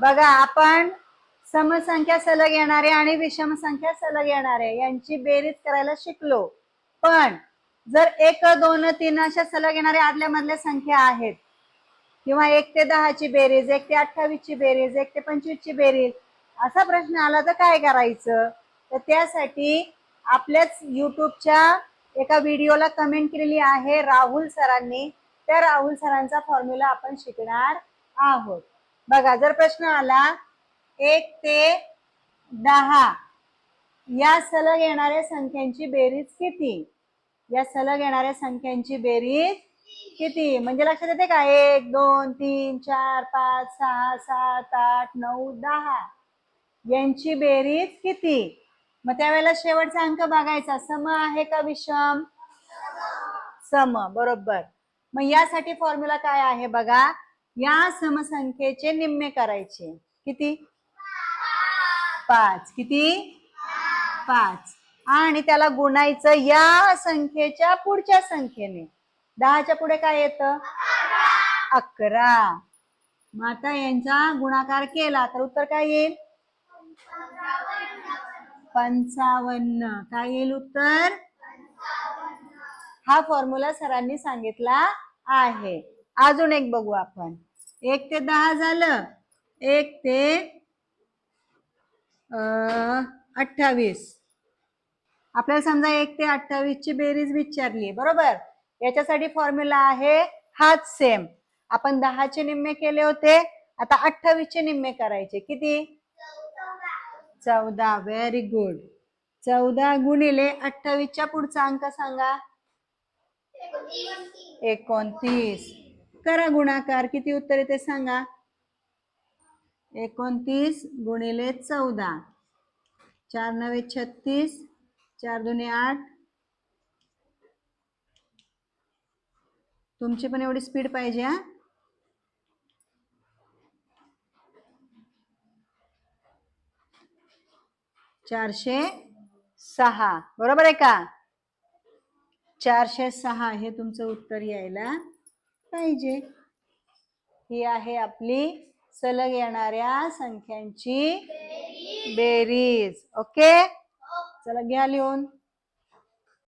बघा आपण समसंख्या सलग येणारे आणि विषम संख्या सलग येणारे यांची बेरीज करायला शिकलो. पण जर एक दोन तीन अशा सलग येणाऱ्या आदल्या मधल्या संख्या आहेत किंवा एक ते दहाची बेरीज एक ते अठ्ठावीस ची बेरीज एक ते पंचवीस ची बेरीज असा प्रश्न आला तर काय करायचं? तर त्यासाठी आपल्याच युट्यूबच्या एका व्हिडिओला कमेंट केलेली आहे राहुल सरांनी. त्या राहुल सरांचा फॉर्म्युला आपण शिकणार आहोत. बघा जर प्रश्न आला एक ते दहा. या सलग येणाऱ्या संख्यांची बेरीज किती? या सलग येणाऱ्या संख्यांची बेरीज किती? म्हणजे लक्षात येते का? एक दोन तीन चार पाच सहा सात आठ नऊ दहा. यांची बेरीज किती? मग त्यावेळेला शेवटचा अंक बघायचा. सम आहे का विषम? सम. बरोबर. मग यासाठी फॉर्म्युला काय आहे बघा? या समसंख्येचे निम्मे करायचे. किती? पाच. किती? पाच. आणि त्याला गुणायचं या संख्येच्या पुढच्या संख्येने. दहाच्या पुढे काय येतं? अकरा. मग आता यांचा गुणाकार केला तर उत्तर काय येईल? पंचावन्न. काय येईल उत्तर? हा फॉर्म्युला सरांनी सांगितला आहे. अजून एक बघू आपण. एक ते दहा झालं. एक ते अठ्ठावीस. आपल्याला समजा एक ते अठ्ठावीस ची बेरीज विचारली बरोबर? याच्यासाठी फॉर्म्युला आहे हाच सेम आपण दहाचे निम्मे केले होते आता अठ्ठावीस चे निम्मे करायचे. किती? चौदा. व्हेरी गुड चौदा गुणिले अठ्ठावीसच्या पुढचा अंक सांगा. एकोणतीस. करा गुणाकार. किती उत्तर येते सांगा? एकोणतीस गुणिले चौदा. चार नवे छत्तीस. चार दुने आठ. तुमची पण एवढी स्पीड पाहिजे हा? चारशे सहा. बरोबर आहे का? चारशे सहा हे तुमचं उत्तर यायला पाहिजे. ही आहे आपली सलग येणाऱ्या संख्यांची बेरीज. ओके? चला घ्या लिहून.